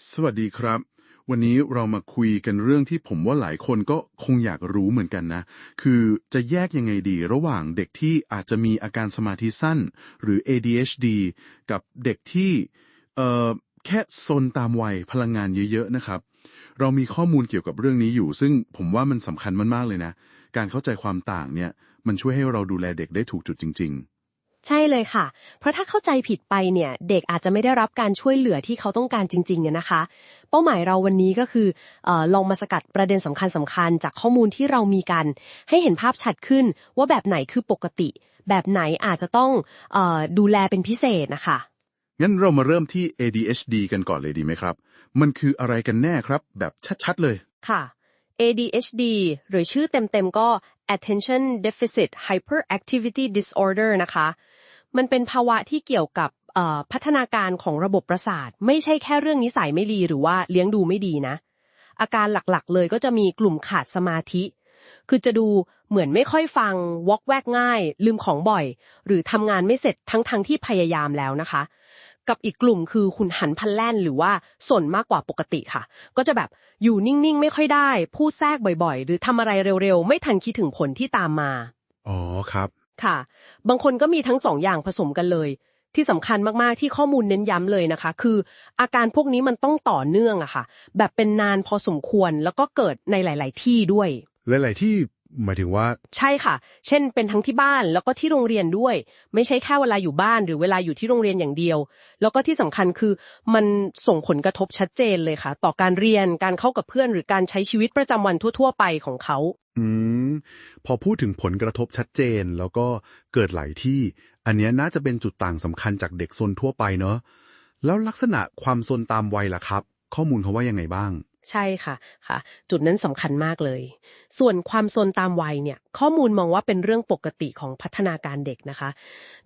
สวัสดีครับ วันนี้เรามาคุยกันเรื่องที่ผมว่าหลายคนก็คงอยากรู้เหมือนกันนะ คือจะแยกยังไงดีระหว่างเด็กที่อาจจะมีอาการสมาธิสั้น หรือ ADHD กับเด็กที่เอ่อแค่ซนตามวัยพลังงานเยอะๆนะครับ เรามีข้อมูลเกี่ยวกับเรื่องนี้อยู่ ซึ่งผมว่ามันสำคัญมากๆเลยนะ การเข้าใจความต่างเนี่ยมันช่วยให้เราดูแลเด็กได้ถูกจุดจริง ๆ ใช่เลยค่ะ เพราะถ้าเข้าใจผิดไปเนี่ย เด็กอาจจะไม่ได้รับการช่วยเหลือที่เขาต้องการจริงๆเนี่ยนะคะ เป้าหมายเราวันนี้ก็คือเออลองมาสกัดประเด็นสำคัญสคัญๆจากข้อมูลที่เรามีกัน ให้เห็นภาพชัดขึ้นว่าแบบไหนคือปกติ แบบไหนอาจจะต้องเออดูแลเป็นพิเศษนะคะๆงั้นเรามาเริ่มที่ ADHD กันก่อนเลยดีไหมครับ มันคืออะไรกันแน่ครับ แบบชัดๆเลยค่ะ ADHD หรือชื่อเต็มๆก็ Attention Deficit Hyperactivity Disorder นะคะ มันเป็นภาวะที่เกี่ยวกับพัฒนาการของระบบประสาท ไม่ใช่แค่เรื่องนิสัยไม่ดีหรือว่าเลี้ยงดูไม่ดีนะ อาการหลักๆเลยก็จะมีกลุ่มขาดสมาธิ คือจะดูเหมือนไม่ค่อยฟังวอกแวกง่าย ลืมของบ่อย หรือทำงานไม่เสร็จทั้งๆทที่พยายามแล้วนะคะ กับอีกกลุ่มคือหุนหันพลันแล่นหรือว่าสนมากกว่าปกติค่ะ ก็จะแบบอยู่นิ่งๆ ไม่ค่อยได้ พูดแทรกบ่อยๆ หรือทำอะไรเร็วๆ ไม่ทันคิดถึงผลที่ตามมา อ๋อครับ ค่ะ บางคนก็มีทั้งสองอย่างผสมกันเลย ที่สำคัญมากๆที่ข้อมูลเน้นย้ำเลยนะคะ คือ อาการพวกนี้มันต้องต่อเนื่องอะค่ะ แบบเป็นนานพอสมควรแล้วก็เกิดในหลาย ๆ ที่ด้วย หลาย ๆ ที่ หมายถึงว่า ใช่ค่ะ เช่น เป็นทั้งที่บ้านแล้วก็ที่โรงเรียนด้วย ไม่ใช่แค่เวลาอยู่บ้านหรือเวลาอยู่ที่โรงเรียนอย่างเดียว แล้วก็ที่สำคัญคือมันส่งผลกระทบชัดเจนเลยค่ะ ต่อการเรียนการเข้ากับเพื่อน หรือการใช้ชีวิตประจำวันทั่ว ๆ ไปของเขา อืมพอพูดถึงผลกระทบชัดเจนแล้วก็เกิดหลายที่ อันเนี้ยน่าจะเป็นจุดต่างสำคัญจากเด็กซนทั่วไปเนอะแล้วลักษณะความซนตามวัยล่ะครับ ข้อมูลเขาว่ายังไงบ้าง ใช่ค่ะค่ะ จุดนั้นสำคัญมากเลย ส่วนความโซนตามวัยเนี่ย ข้อมูลมองว่าเป็นเรื่องปกติของพัฒนาการเด็กนะคะ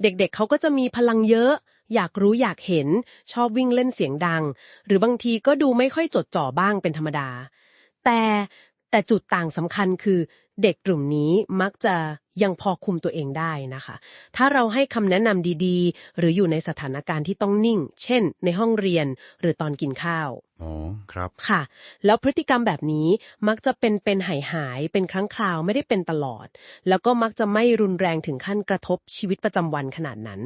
เด็กๆเเขาก็จะมีพลังเยอะ อยากรู้อยากเห็น ชอบวิ่งเล่นเสียงดัง หรือบางทีก็ดูไม่ค่อยจดจ่อบ้างเป็นธรรมดา แต่แต่จุดต่างสำคัญคือ เด็กกลุ่มนี้มักจะ ยังพอคุมตัวเองได้นะคะ ถ้าเราให้คำแนะนำดีๆ หรืออยู่ในสถานการณ์ที่ต้องนิ่ง เช่น ในห้องเรียนหรือตอนกินข้าว อ๋อ ครับ ค่ะ แล้วพฤติกรรมแบบนี้มักจะเป็นเป็นหายหายๆเป็นครั้งคราวไม่ได้เป็นตลอด แล้วก็มักจะไม่รุนแรงถึงขั้นกระทบชีวิตประจำวันขนาดนั้น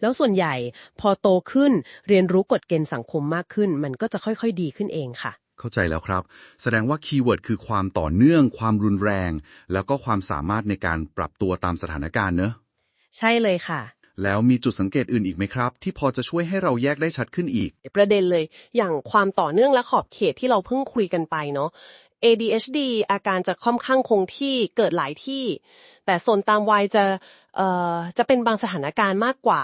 แล้วส่วนใหญ่พอโตขึ้นเรียนรู้กฎเกณฑ์สังคมมากขึ้น มันก็จะค่อยๆ ดีขึ้นเองค่ะ เข้าใจแล้วครับ แสดงว่าคีย์เวิร์ดคือความต่อเนื่อง ความรุนแรง แล้วก็ความสามารถในการปรับตัวตามสถานการณ์เนอะใช่เลยค่ะ แล้วมีจุดสังเกตอื่นอีกไหมครับ ที่พอจะช่วยให้เราแยกได้ชัดขึ้นอีก ประเด็นเลย อย่างความต่อเนื่องและขอบเขตที่เราเพิ่งคุยกันไปเนาะ ADHD อาการจะค่อนข้างคงที่เกิดหลายที่ แต่โซนตามวัยจะเอ่อจะเป็นบางสถานการณ์มากกว่า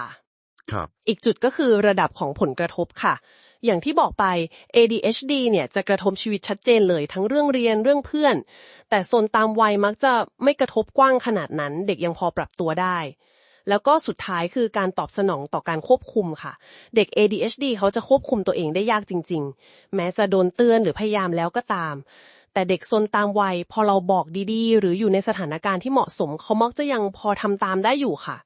ครับอีกจุดก็คือระดับของผลกระทบค่ะ อย่างที่บอกไป ADHD เนี่ยจะกระทบชีวิตชัดเจนเลย ทั้งเรื่องเรียนเรื่องเพื่อน แต่โซนตามวัยมักจะไม่กระทบกว้างขนาดนั้น เด็กยังพอปรับตัวได้แล้วก็สุดท้ายคือการตอบสนองต่อการควบคุมค่ะ เด็ก ADHD เขาจะควบคุมตัวเองได้ยากจริง ๆ แม้จะโดนเตือนหรือพยายามแล้วก็ตาม แต่เด็กซนตามวัย พอเราบอกดีๆ หรืออยู่ในสถานการณ์ที่เหมาะสม เขามักจะยังพอทำตามได้อยู่ค่ะ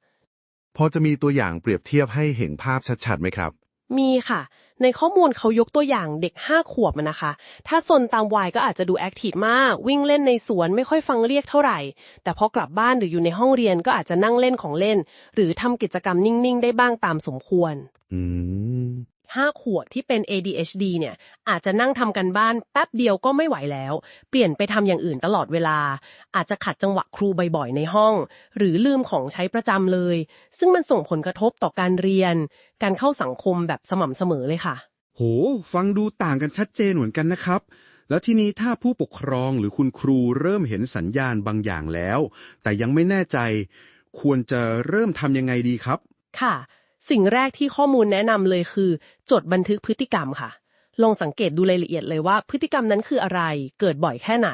พอจะมีตัวอย่างเปรียบเทียบให้เห็นภาพชัดๆไหมครับ มีค่ะ ในข้อมูลเขายกตัวอย่างเด็ก 5 ขวบอะนะคะ ถ้าซนตามวัยก็อาจจะดูแอคทีฟมาก วิ่งเล่นในสวนไม่ค่อยฟังเรียกเท่าไหร่ แต่พอกลับบ้านหรืออยู่ในห้องเรียนก็อาจจะนั่งเล่นของเล่น หรือทำกิจกรรมนิ่งๆ ได้บ้างตามสมควร อืม 5 ขวบที่เป็น ADHD เนี่ยอาจจะนั่งทำกันบ้านแป๊บเดียวก็ไม่ไหวแล้ว เปลี่ยนไปทำอย่างอื่นตลอดเวลา อาจจะขัดจังหวะครูบ่อยๆในห้อง หรือลืมของใช้ประจำเลย ซึ่งมันส่งผลกระทบต่อการเรียน การเข้าสังคมแบบสม่ำเสมอเลยค่ะ โห ฟังดูต่างกันชัดเจนเหมือนกันนะครับแล้วทีนี้ถ้าผู้ปกครองหรือคุณครูเริ่มเห็นสัญญาณบางอย่างแล้ว แต่ยังไม่แน่ใจ ควรจะเริ่มทำยังไงดีครับ ค่ะ สิ่งแรกที่ข้อมูลแนะนำเลยคือ จดบันทึกพฤติกรรมค่ะ ลองสังเกตดูรายละเอียดเลยว่า พฤติกรรมนั้นคืออะไร เกิดบ่อยแค่ไหน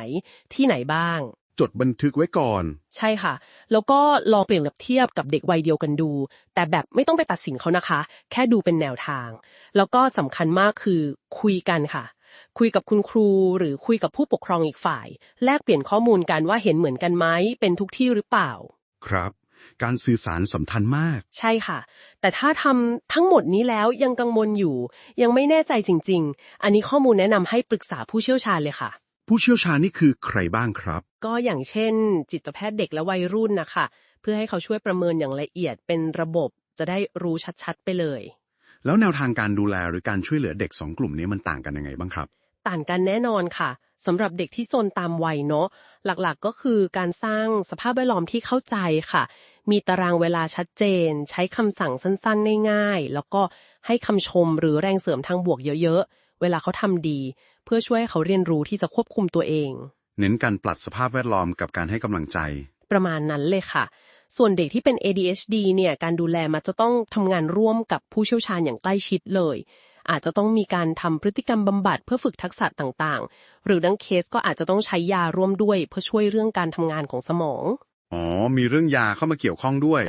ที่ไหนบ้าง จดบันทึกไว้ก่อน ใช่ค่ะ แล้วก็ลองเปรียบเทียบกับเด็กวัยเดียวกันดู แต่แบบไม่ต้องไปตัดสินเขานะคะ แค่ดูเป็นแนวทาง แล้วก็สำคัญมากคือคุยกันค่ะ คุยกับคุณครู หรือคุยกับผู้ปกครองอีกฝ่าย แลกเปลี่ยนข้อมูลกันว่าเห็นเหมือนกันไหมเป็นทุกที่หรือเปล่า ครับ การสื่อสารสำคัญมาก ใช่ค่ะ แต่ถ้าทำทั้งหมดนี้แล้วยังกังวลอยู่ ยังไม่แน่ใจจริง ๆ อันนี้ข้อมูลแนะนำให้ปรึกษาผู้เชี่ยวชาญเลยค่ะ ผู้เชี่ยวชาญนี่คือใครบ้างครับ ก็อย่างเช่น จิตแพทย์เด็กและวัยรุ่นนะคะเพื่อให้เขาช่วยประเมินอย่างละเอียดเป็นระบบจะได้รู้ชัดๆ ไปเลย แล้วแนวทางการดูแลหรือการช่วยเหลือเด็กสองกลุ่มนี้มันต่างกันยังไงบ้างครับ ต่างกันแน่นอนค่ะ สำหรับเด็กที่ซนตามวัยเนาะหลักๆก็คือการสร้างสภาพแวดล้อมที่เข้าใจค่ะ มีตารางเวลาชัดเจน ใช้คำสั่งสั้นๆง่ายๆ แล้วก็ให้คำชมหรือแรงเสริมทางบวกเยอะๆ เวลาเขาทำดี เพื่อช่วยให้เขาเรียนรู้ที่จะควบคุมตัวเอง เน้นการปรับสภาพแวดล้อมกับการให้กำลังใจ ประมาณนั้นเลยค่ะ ส่วนเด็กที่เป็น ADHD เนี่ยการดูแลมันจะต้องทำงานร่วมกับผู้เชี่ยวชาญอย่างใกล้ชิดเลย อาจจะต้องมีการทำพฤติกรรมบำบัดเพื่อฝึกทักษะต่างๆ หรือบางเคสก็อาจจะต้องใช้ยาร่วมด้วย เพื่อช่วยเรื่องการทำงานของสมอง อ๋อ มีเรื่องยาเข้ามาเกี่ยวข้องด้วย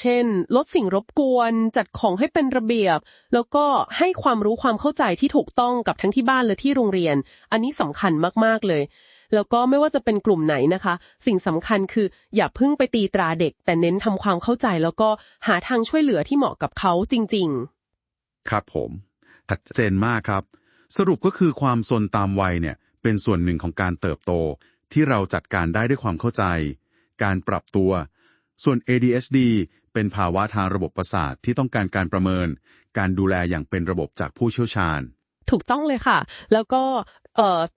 เช่น ลดสิ่งรบกวน จัดของให้เป็นระเบียบ แล้วก็ให้ความรู้ความเข้าใจที่ถูกต้องกับทั้งที่บ้านและที่โรงเรียน อันนี้สำคัญมากๆเลยแล้วก็ไม่ว่าจะเป็นกลุ่มไหนนะคะ สิ่งสำคัญคืออย่าเพิ่งไปตีตราเด็ก แต่เน้นทำความเข้าใจแล้วก็หาทางช่วยเหลือที่เหมาะกับเขาจริง ๆ ครับผม ชัดเจนมากครับ สรุปก็คือความสนตามวัยเนี่ยเป็นส่วนหนึ่งของการเติบโต ที่เราจัดการได้ด้วยความเข้าใจ การปรับตัว ส่วน ADHD เป็นภาวะทางระบบประสาทที่ต้องการการประเมิน การดูแลอย่างเป็นระบบจากผู้เชี่ยวชาญ ถูกต้องเลยค่ะ แล้วก็เ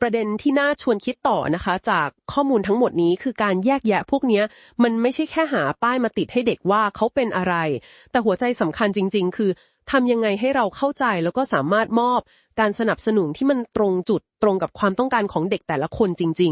ประเด็นที่น่าชวนคิดต่อนะคะ จากข้อมูลทั้งหมดนี้คือการแยกแยะพวกนี้มันไม่ใช่แค่หาป้ายมาติดให้เด็กว่าเขาเป็นอะไร แต่หัวใจสำคัญจริง ๆ คือทำยังไงให้เราเข้าใจแล้วก็สามารถมอบ การสนับสนุนที่มันตรงจุดตรงกับความต้องการของเด็กแต่ละคนจริง ๆ